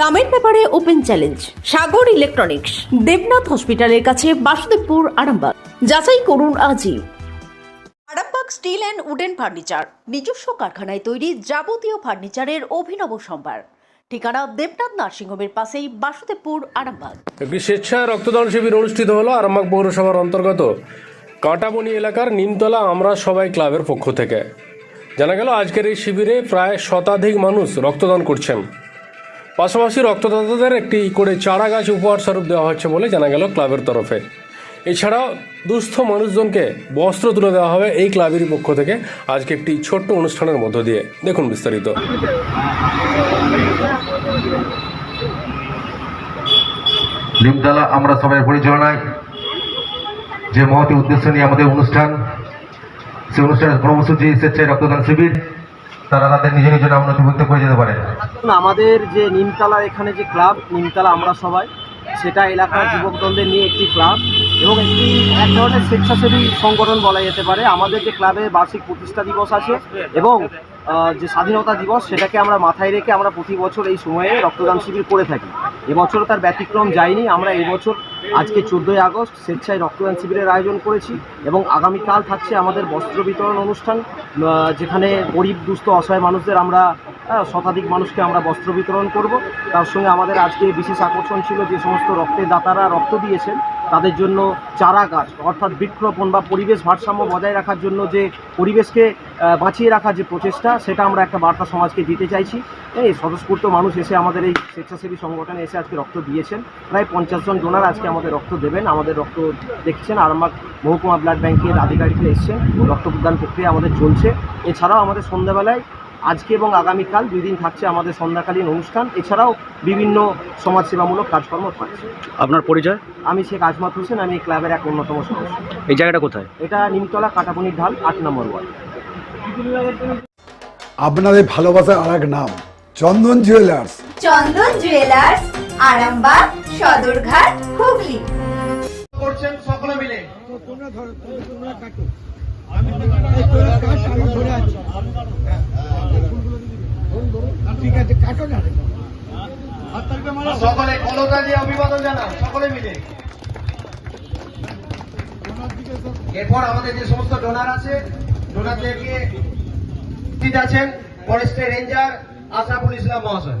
দামের ব্যাপারে open challenge, Sagar electronics, Debnath হসপিটালের কাছে বাসুদেবপুর, আরামবাগ। যাচাই করুন আজই। Arambagh steel and wooden furniture, নিজস্ব কারখানায় তৈরি যাবতীয় ফার্নিচারের অভিনব সম্ভার। ঠিকানা দেবনাথ নার্সিংহোমের পাশেই বাসুদেবপুর, আরামবাগ। একটি স্বেচ্ছায় রক্তদান শিবির অনুষ্ঠিত হলো আরামবাগ পৌরসভার অন্তর্গত কাঁটাবনি এলাকার নিমতলা আমরা সবাই ক্লাবের পক্ষ থেকে। জানা গেল, আজকের এই শিবিরে প্রায় শতাধিক মানুষ রক্তদান করছেন। পাশাপাশি রক্তদাতাদের একটি করে চারা গাছ উপহার স্বরূপ দেওয়া হচ্ছে বলে জানা গেল ক্লাবের তরফে। এছাড়াও দুস্থ মানুষজনকে বস্ত্র তুলে দেওয়া হবে এই ক্লাবেরই পক্ষ থেকে আজকে একটি ছোট্ট অনুষ্ঠানের মধ্য দিয়ে। দেখুন বিস্তারিত। আমরা সবাই পরিচালনায় যে মহতি উদ্দেশ্য নিয়ে আমাদের অনুষ্ঠান, সেই অনুষ্ঠানের কর্মসূচি, স্বেচ্ছায় রক্তদান শিবির, তারা তাদের নিজ নিজ নাম নথিভুক্ত করে যেতে পারে। দেখুন, আমাদের যে নিমতলা এখানে যে ক্লাব নিমতলা আমরা সবাই সেটা এলাকার যুবকদলদের নিয়ে একটি ক্লাব এবং একটি এক ধরনের স্বেচ্ছাসেবী সংগঠন বলা যেতে পারে। আমাদের যে ক্লাবে বার্ষিক প্রতিষ্ঠা দিবস আছে এবং যে স্বাধীনতা দিবস, সেটাকে আমরা মাথায় রেখে আমরা প্রতি বছর এই সময়ে রক্তদান শিবির করে থাকি। এবছরও তার ব্যতিক্রম যায়নি। আমরা এবছর আজকে চোদ্দোই আগস্ট, স্বেচ্ছায় রক্তদান শিবিরের আয়োজন করেছি এবং আগামীকাল থাকছে আমাদের বস্ত্র বিতরণ অনুষ্ঠান যেখানে গরিব, দুস্থ, অসহায় মানুষদের আমরা শতাধিক মানুষকে আমরা বস্ত্র বিতরণ করব। তার সঙ্গে আমাদের আজকে বিশেষ আকর্ষণ ছিল যে সমস্ত রক্তের দাতারা রক্ত দিয়েছেন। তাদের জন্য চারা গাছ, অর্থাৎ বৃক্ষরোপণ বা পরিবেশ ভারসাম্য বজায় রাখার জন্য যে পরিবেশকে বাঁচিয়ে রাখার যে প্রচেষ্টা, সেটা আমরা একটা বার্তা সমাজকে দিতে চাইছি। এই স্বতঃস্ফূর্ত মানুষ এসে আমাদের এই স্বেচ্ছাসেবী সংগঠনে এসে আজকে রক্ত দিয়েছেন। প্রায় পঞ্চাশ জন ডোনার আজকে আমাদের রক্ত দেবেন, আমাদের রক্ত দেখছেন, আর আমার মহকুমা ব্লাড ব্যাংকের আধিকারিকরা এসছেন। রক্তদান প্রক্রিয়া আমাদের চলছে। এছাড়াও আমাদের সন্ধ্যাবেলায় আজকে এবং আগামীকাল দুই দিন থাকছে আমাদের সন্ধ্যাকালীন অনুষ্ঠান। এছাড়াও বিভিন্ন সমাজসেবামূলক কাজকর্ম থাকছে। আপনার পরিচয়? আমি শেখ আজমাত হোসেন আমি এই ক্লাবের এক অন্যতম সদস্য। এই জায়গাটা কোথায়? এটা নিমতলা কাটাবনির ঢাল আট নম্বর ওয়ার্ড। আপনাদের ভালোবাসার আর এক নাম চন্দন জুয়েলার্স। চন্দন জুয়েলার্স আরামবাগ সদরঘাট হুগলি। করছেন সকলে মিলে। সকলে কলকা দিয়ে অভিবাদন জানান, সকলে মিলে। এরপর আমাদের যে সমস্ত ডোনার আছে ডোনারদেরকে উপস্থিত আছেন ফরেস্টের রেঞ্জার আশরাফুল ইসলাম মহাশয়।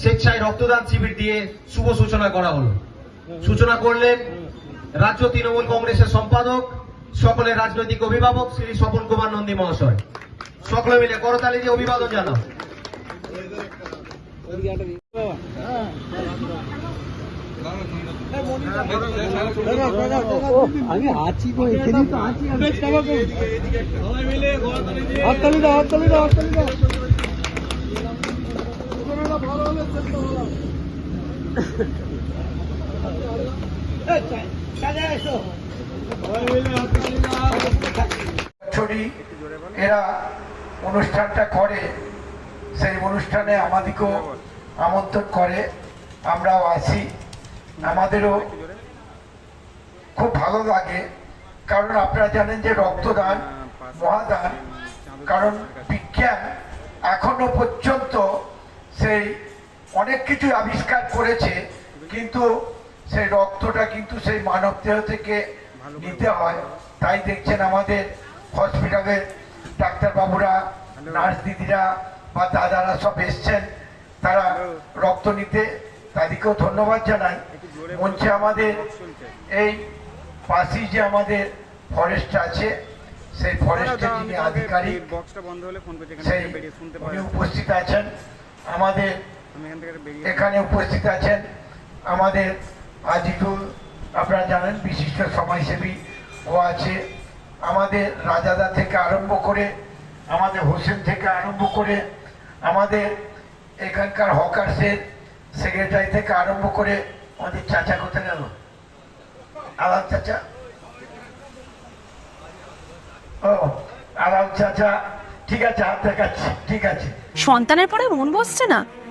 স্বেচ্ছায় রক্তদান শিবির দিয়ে শুভ সূচনা করা হলো। সূচনা করলেন রাজ্য তৃণমূল কংগ্রেসের সম্পাদক, সকলের রাজনৈতিক অভিভাবক শ্রী স্বপন কুমার নন্দী মহাশয়। সকলে মিলে করতালি দিয়ে অভিবাদন জানাও। আমি আছি আছি হাততালি দাও হাততালি দাও হাততালি দাও এরা অনুষ্ঠানটা করে, সেই অনুষ্ঠানে আমাদেরকেও আমন্ত্রণ করে, আমরাও আসি। আমাদেরও খুব ভালো লাগে, কারণ আপনারা জানেন যে রক্তদান মহাদান, কারণ বিজ্ঞান এখনও পর্যন্ত সেই অনেক কিছু আবিষ্কার করেছে কিন্তু সেই রক্তটা কিন্তু সেই মানব দেহ থেকে নিতে হয়। তাই দেখছেন আমাদের হসপিটালের ডাক্তারবাবুরা নার্স দিদিরা বা দাদারা সব এসছেন তারা রক্ত নিতে। তাদেরকেও ধন্যবাদ জানাই। মঞ্চে আমাদের এই পাশেই যে আমাদের ফরেস্ট আছে সেই ফরেস্টের যিনি আধিকারিক বক্সটা বন্ধ হলে ফোন করছে সেই উনি উপস্থিত আছেন। আমাদের এখানে উপস্থিত আছেন আমাদের আজিজুল আপনারা জানেন বিশিষ্ট সমাজসেবী ও আছে। আমাদের রাজাদা থেকে আরম্ভ করে আমাদের হোসেন থেকে আরম্ভ করে আমাদের এখানকার হকার্সের সেক্রেটারি থেকে আরম্ভ করে আমাদের চাচা কোথায় গেল? আলাম চাচা। ও আলাম চাচা। ঠিক আছে হাত দেখাচ্ছি ঠিক আছে। সন্তানের পরে মন বসছে না?